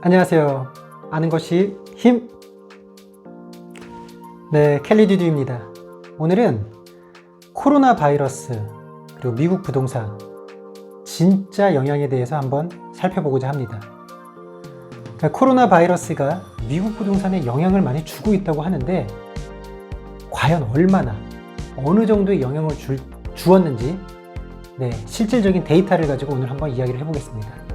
안녕하세요. 아는 것이 힘. 네, 켈리 디듀입니다. 오늘은 코로나 바이러스 그리고 미국 부동산 진짜 영향에 대해서 한번 살펴보고자 합니다. 그러니까 코로나 바이러스가 미국 부동산에 영향을 많이 주고 있다고 하는데 과연 얼마나 어느 정도의 영향을 줄, 주었는지 네, 실질적인 데이터를 가지고 오늘 한번 이야기를 해보겠습니다.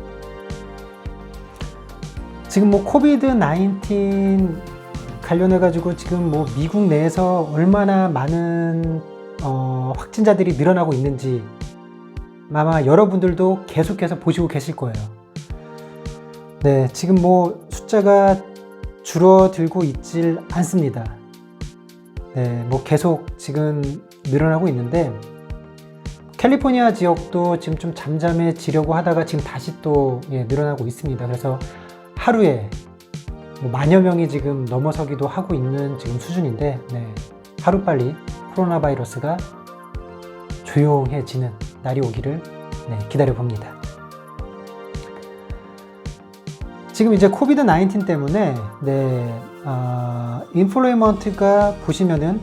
지금 뭐 코비드 19 관련해 가지고 지금 뭐 미국 내에서 얼마나 많은 어, 확진자들이 늘어나고 있는지 아마 여러분들도 계속해서 보시고 계실 거예요. 네, 지금 뭐 숫자가 줄어들고 있질 않습니다. 네, 뭐 계속 지금 늘어나고 있는데 캘리포니아 지역도 지금 좀 잠잠해지려고 하다가 지금 다시 또 예, 늘어나고 있습니다. 그래서 하루에 뭐 만여 명이 지금 넘어서기도 하고 있는 지금 수준인데 네, 하루빨리 코로나 바이러스가 조용해지는 날이 오기를 네, 기다려 봅니다. 지금 이제 코비드 19 때문에 네, 어, 인플루이먼트가 보시면은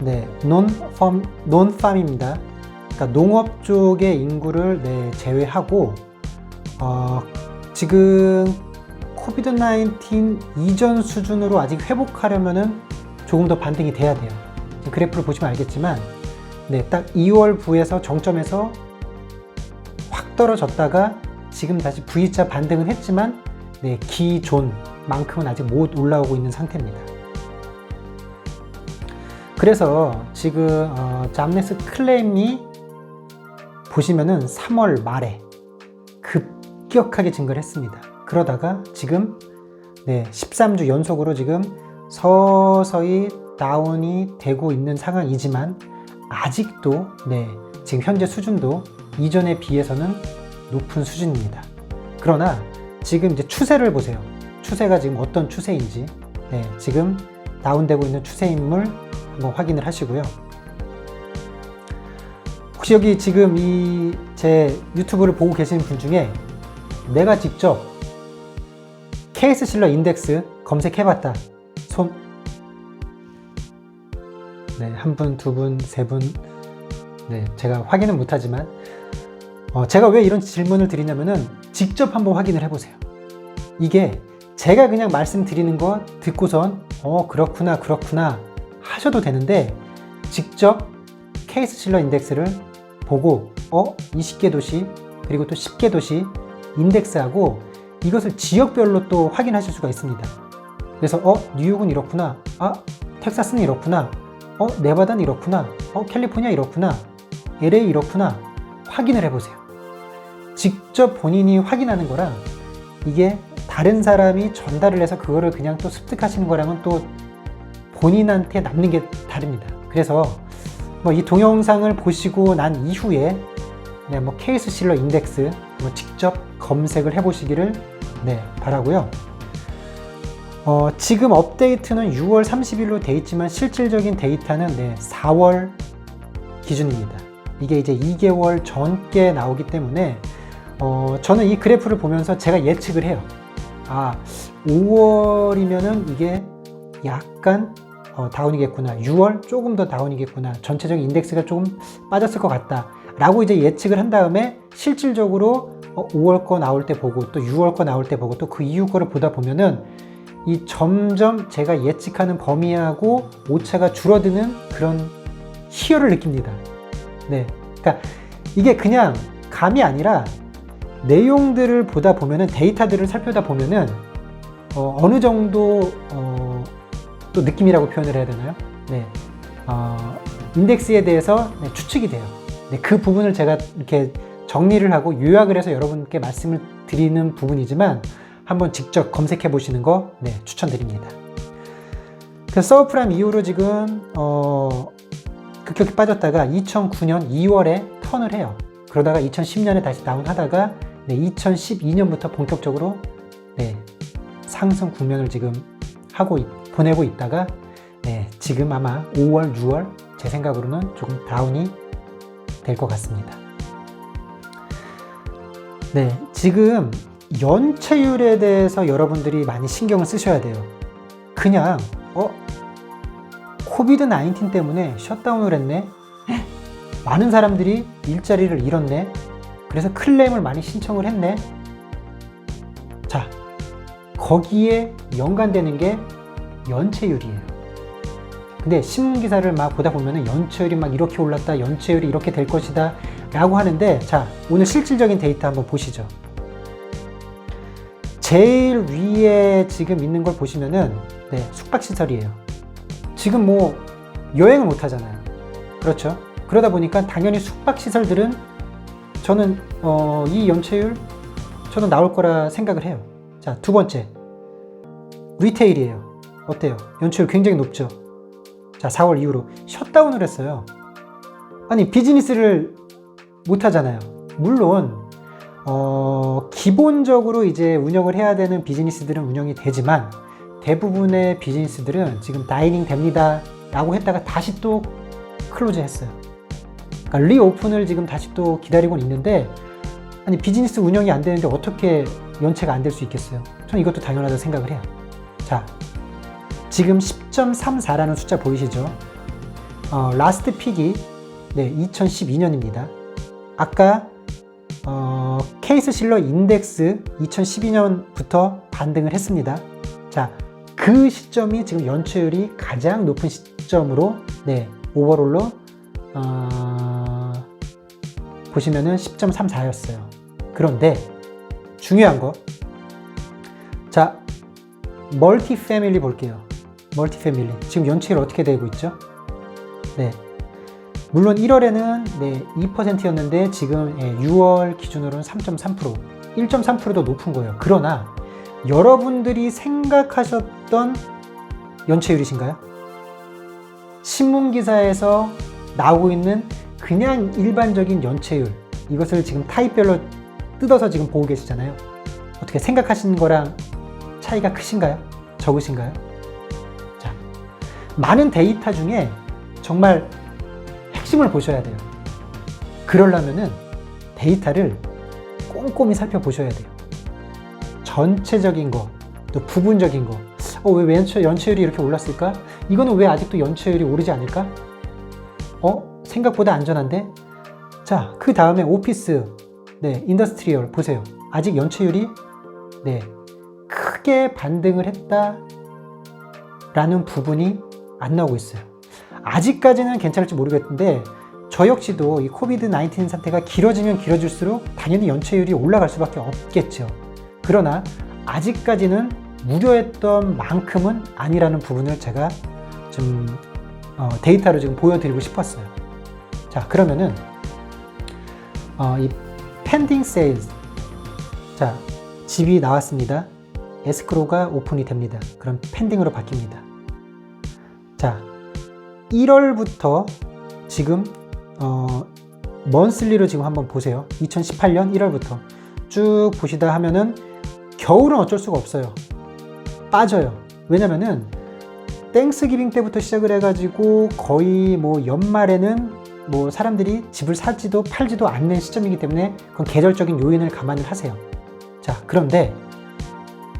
네, 논팜 논팜입니다. 그러니까 농업 쪽의 인구를 네, 제외하고 어, 지금 코비드 19 이전 수준으로 아직 회복하려면은 조금 더 반등이 돼야 돼요. 그래프를 보시면 알겠지만, 네, 딱 2월 부에서 정점에서 확 떨어졌다가 지금 다시 V자 반등은 했지만, 네, 기존만큼은 아직 못 올라오고 있는 상태입니다. 그래서 지금 어, 잠네스 클레임이 보시면은 3월 말에 급격하게 증가를 했습니다. 그러다가 지금 네, 13주 연속으로 지금 서서히 다운이 되고 있는 상황이지만 아직도 네, 지금 현재 수준도 이전에 비해서는 높은 수준입니다. 그러나 지금 이제 추세를 보세요. 추세가 지금 어떤 추세인지 네, 지금 다운되고 있는 추세임을 한번 확인을 하시고요. 혹시 여기 지금 이 제 유튜브를 보고 계시는 분 중에 내가 직접 케이스 실러 인덱스 검색해봤다. 손. 네, 한 분, 두 분, 세 분. 네, 제가 확인은 못하지만, 어, 제가 왜 이런 질문을 드리냐면은 직접 한번 확인을 해보세요. 이게 제가 그냥 말씀드리는 거 듣고선, 어, 그렇구나, 그렇구나 하셔도 되는데, 직접 케이스 실러 인덱스를 보고, 어, 20개 도시, 그리고 또 10개 도시 인덱스하고 이것을 지역별로 또 확인하실 수가 있습니다. 그래서 어 뉴욕은 이렇구나, 아 텍사스는 이렇구나, 어 네바다는 이렇구나, 어 캘리포니아 이렇구나, LA 이렇구나 확인을 해보세요. 직접 본인이 확인하는 거랑 이게 다른 사람이 전달을 해서 그거를 그냥 또 습득하시는 거랑은 또 본인한테 남는 게 다릅니다. 그래서 뭐 이 동영상을 보시고 난 이후에 그냥 뭐 케이스 실러 인덱스 뭐 직접 검색을 해보시기를 네, 바라고요. 어, 지금 업데이트는 6월 30일로 돼 있지만 실질적인 데이터는 네, 4월 기준입니다. 이게 이제 2개월 전께 나오기 때문에 어, 저는 이 그래프를 보면서 제가 예측을 해요. 아, 5월이면은 이게 약간 어, 다운이겠구나. 6월 조금 더 다운이겠구나. 전체적인 인덱스가 조금 빠졌을 것 같다. 라고 이제 예측을 한 다음에 실질적으로 5월 거 나올 때 보고 또 6월 거 나올 때 보고 또 그 이후 거를 보다 보면은 이 점점 제가 예측하는 범위하고 오차가 줄어드는 그런 희열을 느낍니다. 네. 그러니까 이게 그냥 감이 아니라 내용들을 보다 보면은 데이터들을 살펴다 보면은 어, 느 정도 어, 또 느낌이라고 표현을 해야 되나요? 네. 어, 인덱스에 대해서 네, 추측이 돼요. 네, 그 부분을 제가 이렇게 정리를 하고 요약을 해서 여러분께 말씀을 드리는 부분이지만 한번 직접 검색해 보시는 거 네, 추천드립니다. 그 서브프라임 이후로 지금 어, 급격히 빠졌다가 2009년 2월에 턴을 해요. 그러다가 2010년에 다시 다운하다가 네, 2012년부터 본격적으로 네, 상승 국면을 지금 하고 있, 보내고 있다가 네, 지금 아마 5월, 6월 제 생각으로는 조금 다운이 될 것 같습니다. 네, 지금 연체율에 대해서 여러분들이 많이 신경을 쓰셔야 돼요. 그냥 어 코비드 19 때문에 셧다운을 했네. 헉, 많은 사람들이 일자리를 잃었네. 그래서 클레임을 많이 신청을 했네. 자, 거기에 연관되는 게 연체율이에요. 근데 신문 기사를 막 보다 보면은 연체율이 막 이렇게 올랐다, 연체율이 이렇게 될 것이다 라고 하는데 자, 오늘 실질적인 데이터 한번 보시죠. 제일 위에 지금 있는 걸 보시면은 네, 숙박시설이에요. 지금 뭐 여행을 못 하잖아요. 그렇죠? 그러다 보니까 당연히 숙박시설들은 저는 어, 이 연체율 저는 나올 거라 생각을 해요. 자, 두 번째. 리테일이에요. 어때요? 연체율 굉장히 높죠? 자, 4월 이후로 셧다운을 했어요. 아니, 비즈니스를 못 하잖아요. 물론, 어, 기본적으로 이제 운영을 해야 되는 비즈니스들은 운영이 되지만 대부분의 비즈니스들은 지금 다이닝 됩니다. 라고 했다가 다시 또 클로즈 했어요. 그러니까 리오픈을 지금 다시 또 기다리고 있는데 아니 비즈니스 운영이 안 되는데 어떻게 연체가 안 될 수 있겠어요? 저는 이것도 당연하다고 생각을 해요. 자, 지금 10.34라는 숫자 보이시죠? 어, 라스트 픽이 네, 2012년입니다. 아까 어, 케이스 실러 인덱스 2012년부터 반등을 했습니다. 자, 그 시점이 지금 연체율이 가장 높은 시점으로 네, 오버롤로 어, 보시면은 10.34였어요. 그런데 중요한 거. 자, 멀티 패밀리 볼게요. 멀티 패밀리. 지금 연체율 어떻게 되고 있죠? 네. 물론 1월에는 네, 2%였는데 지금 예, 6월 기준으로는 3.3%, 1.3%도 높은 거예요. 그러나 여러분들이 생각하셨던 연체율이신가요? 신문 기사에서 나오고 있는 그냥 일반적인 연체율 이것을 지금 타입별로 뜯어서 지금 보고 계시잖아요. 어떻게 생각하시는 거랑 차이가 크신가요? 적으신가요? 자, 많은 데이터 중에 정말 핵심을 보셔야 돼요. 그러려면은 데이터를 꼼꼼히 살펴보셔야 돼요. 전체적인 거, 또 부분적인 거. 어, 왜 연체, 연체율이 이렇게 올랐을까? 이거는 왜 아직도 연체율이 오르지 않을까? 어? 생각보다 안전한데? 자, 그 다음에 오피스, 네, 인더스트리얼 보세요. 아직 연체율이 네, 크게 반등을 했다라는 부분이 안 나오고 있어요. 아직까지는 괜찮을지 모르겠는데 저 역시도 이 코비드 19 사태가 길어지면 길어질수록 당연히 연체율이 올라갈 수밖에 없겠죠. 그러나 아직까지는 우려했던 만큼은 아니라는 부분을 제가 좀 어, 데이터로 지금 보여드리고 싶었어요. 자, 그러면은 어, 이 펜딩 세일즈 자, 집이 나왔습니다. 에스크로가 오픈이 됩니다. 그럼 펜딩으로 바뀝니다. 자, 1월부터 지금 어, 먼슬리로 지금 한번 보세요. 2018년 1월부터 쭉 보시다 하면은 겨울은 어쩔 수가 없어요. 빠져요. 왜냐면은 땡스기빙 때부터 시작을 해가지고 거의 뭐 연말에는 뭐 사람들이 집을 사지도 팔지도 않는 시점이기 때문에 그건 계절적인 요인을 감안을 하세요. 자, 그런데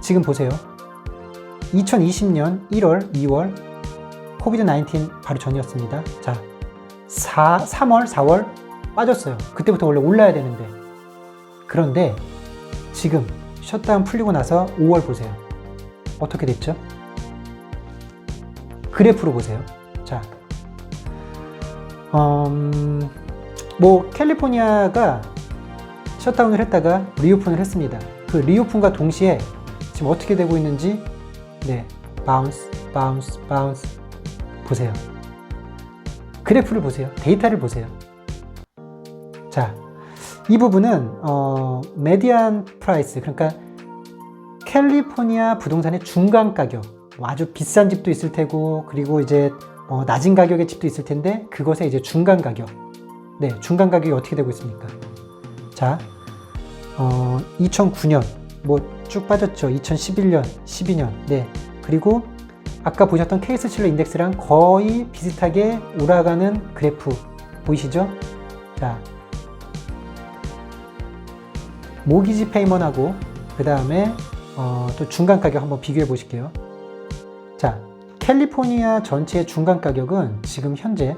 지금 보세요. 2020년 1월, 2월 코비드 19 바로 전이었습니다. 자, 4, 3월, 4월 빠졌어요. 그때부터 원래 올라야 되는데. 그런데 지금 셧다운 풀리고 나서 5월 보세요. 어떻게 됐죠? 그래프로 보세요. 자, 음, 뭐 캘리포니아가 셧다운을 했다가 리오픈을 했습니다. 그 리오픈과 동시에 지금 어떻게 되고 있는지 네, 바운스, 바운스, 바운스 보세요. 그래프를 보세요. 데이터를 보세요. 자, 이 부분은 어, 메디안 프라이스 그러니까 캘리포니아 부동산의 중간 가격 뭐 아주 비싼 집도 있을 테고 그리고 이제 어, 낮은 가격의 집도 있을 텐데 그것의 이제 중간 가격 네 중간 가격이 어떻게 되고 있습니까? 자, 어, 2009년 뭐 쭉 빠졌죠. 2011년, 12년 네 그리고 아까 보셨던 케이스 칠러 인덱스랑 거의 비슷하게 올라가는 그래프 보이시죠? 자, 모기지 페이먼하고 그 다음에 어, 또 중간 가격 한번 비교해 보실게요. 자, 캘리포니아 전체의 중간 가격은 지금 현재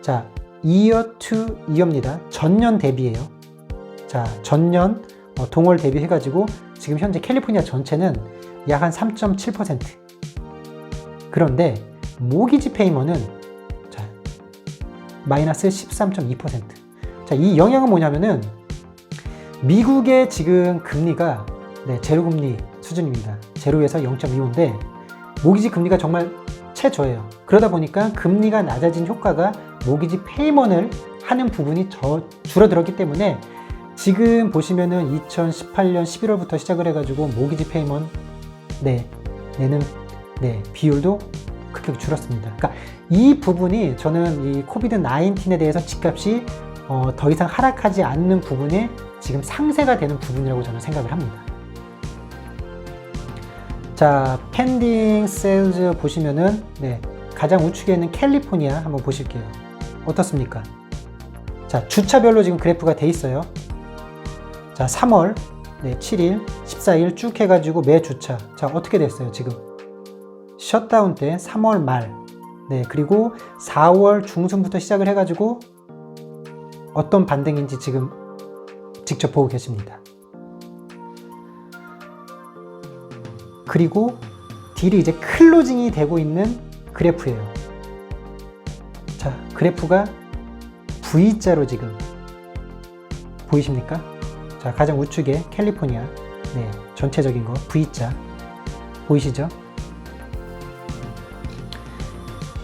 자, 2어 to 2어입니다. 전년 대비예요. 자, 전년 어, 동월 대비해 가지고 지금 현재 캘리포니아 전체는 약 한 3.7%. 그런데 모기지 페이먼은 자, 마이너스 13.2%. 자, 이 영향은 뭐냐면은 미국의 지금 금리가 네, 제로 금리 수준입니다. 제로에서 0.25인데 모기지 금리가 정말 최저예요. 그러다 보니까 금리가 낮아진 효과가 모기지 페이먼을 하는 부분이 저, 줄어들었기 때문에 지금 보시면은 2018년 11월부터 시작을 해가지고 모기지 페이먼 네, 내는 네, 비율도 급격히 줄었습니다. 그러니까 이 부분이 저는 이 코비드 19에 대해서 집값이 어, 더 이상 하락하지 않는 부분이 지금 상세가 되는 부분이라고 저는 생각을 합니다. 자, 펜딩 세일즈 보시면은 네, 가장 우측에 있는 캘리포니아 한번 보실게요. 어떻습니까? 자, 주차별로 지금 그래프가 돼 있어요. 자, 3월 네, 7일, 14일 쭉 해가지고 매 주차. 자, 어떻게 됐어요, 지금? 셧다운 때 3월 말. 네, 그리고 4월 중순부터 시작을 해가지고 어떤 반등인지 지금 직접 보고 계십니다. 그리고 딜이 이제 클로징이 되고 있는 그래프예요. 자, 그래프가 V자로 지금 보이십니까? 자, 가장 우측에 캘리포니아, 네, 전체적인 거 V자 보이시죠?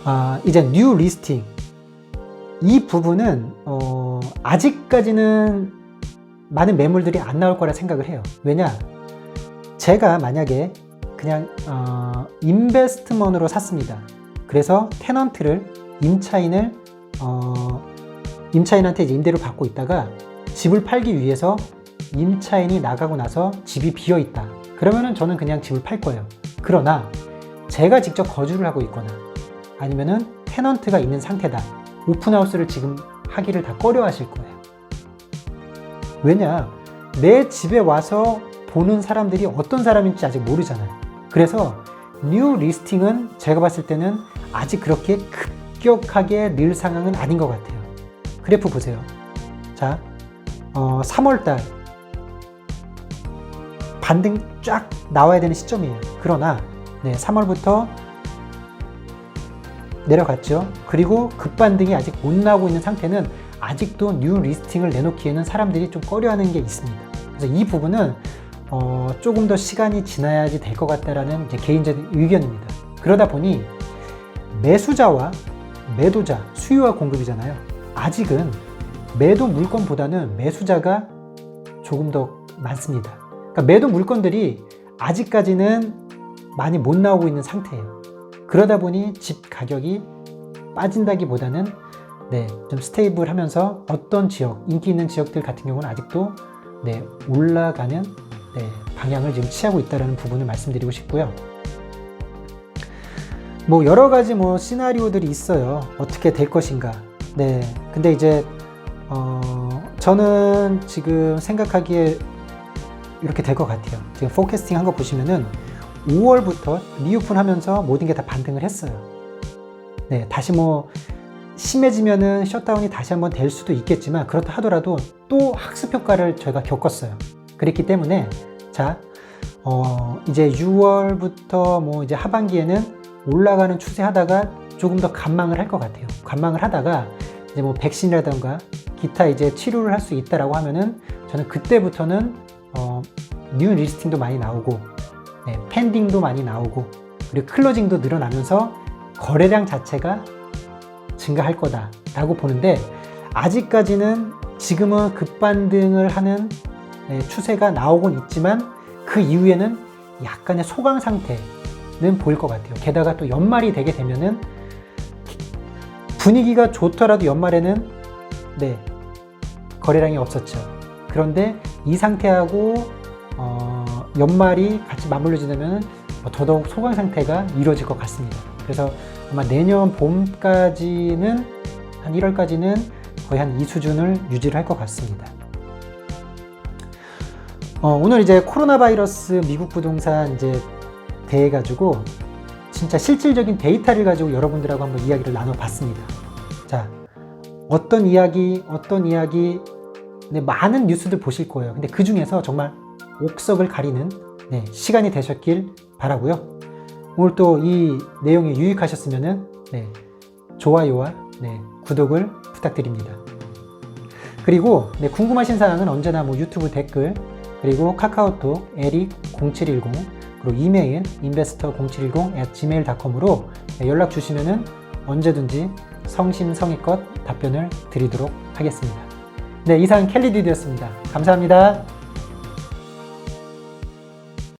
아, 이제 뉴 리스팅 이 부분은 어, 아직까지는 많은 매물들이 안 나올 거라 생각을 해요. 왜냐? 제가 만약에 그냥 어, 인베스트먼으로 샀습니다. 그래서 테넌트를 임차인을 어, 임차인한테 이제 임대를 받고 있다가 집을 팔기 위해서 임차인이 나가고 나서 집이 비어 있다. 그러면은 저는 그냥 집을 팔 거예요. 그러나 제가 직접 거주를 하고 있거나 아니면은 테넌트가 있는 상태다. 오픈하우스를 지금 하기를 다 꺼려 하실 거예요. 왜냐? 내 집에 와서 보는 사람들이 어떤 사람인지 아직 모르잖아요. 그래서 뉴 리스팅은 제가 봤을 때는 아직 그렇게 급격하게 늘 상황은 아닌 것 같아요. 그래프 보세요. 자, 어, 3월달 반등 쫙 나와야 되는 시점이에요. 그러나 네, 3월부터 내려갔죠. 그리고 급반등이 아직 못 나오고 있는 상태는 아직도 뉴 리스팅을 내놓기에는 사람들이 좀 꺼려하는 게 있습니다. 그래서 이 부분은 어, 조금 더 시간이 지나야지 될 것 같다라는 제 개인적인 의견입니다. 그러다 보니 매수자와 매도자, 수요와 공급이잖아요. 아직은 매도 물건보다는 매수자가 조금 더 많습니다. 그러니까 매도 물건들이 아직까지는 많이 못 나오고 있는 상태예요. 그러다 보니 집 가격이 빠진다기보다는 네, 좀 스테이블 하면서 어떤 지역, 인기 있는 지역들 같은 경우는 아직도 네, 올라가는 네, 방향을 지금 취하고 있다는 부분을 말씀드리고 싶고요. 뭐 여러 가지 뭐 시나리오들이 있어요. 어떻게 될 것인가. 네. 근데 이제 어 저는 지금 생각하기에 이렇게 될 것 같아요. 지금 포캐스팅 한 거 보시면은 5월부터 리오픈하면서 모든 게 다 반등을 했어요. 네, 다시 뭐 심해지면은 셧다운이 다시 한번 될 수도 있겠지만 그렇다 하더라도 또 학습 효과를 저희가 겪었어요. 그랬기 때문에 자 어, 이제 6월부터 뭐 이제 하반기에는 올라가는 추세 하다가 조금 더 관망을 할 것 같아요. 관망을 하다가 이제 뭐 백신이라던가 기타 이제 치료를 할 수 있다라고 하면은 저는 그때부터는 어, 뉴 리스팅도 많이 나오고 네, 펜딩도 많이 나오고 그리고 클로징도 늘어나면서 거래량 자체가 증가할 거다라고 보는데 아직까지는 지금은 급반등을 하는 네, 추세가 나오곤 있지만 그 이후에는 약간의 소강 상태는 보일 것 같아요. 게다가 또 연말이 되게 되면은 분위기가 좋더라도 연말에는 네 거래량이 없었죠. 그런데 이 상태하고 어, 연말이 같이 맞물려 지나면 더더욱 소강 상태가 이루어질 것 같습니다. 그래서 아마 내년 봄까지는 한 1월까지는 거의 한 이 수준을 유지를 할 것 같습니다. 어, 오늘 이제 코로나 바이러스 미국 부동산 이제 대해 가지고 진짜 실질적인 데이터를 가지고 여러분들하고 한번 이야기를 나눠봤습니다. 자, 어떤 이야기, 어떤 이야기, 네, 많은 뉴스들 보실 거예요. 근데 그 중에서 정말 옥석을 가리는 네, 시간이 되셨길 바라고요. 오늘 또 이 내용이 유익하셨으면은 네, 좋아요와 네, 구독을 부탁드립니다. 그리고 네, 궁금하신 사항은 언제나 뭐 유튜브 댓글 그리고 카카오톡 에릭 0710 그리고 이메일 investor0710 at gmail.com으로 연락 주시면은 언제든지 성심성의껏 답변을 드리도록 하겠습니다. 네, 이상 켈리디드였습니다. 감사합니다.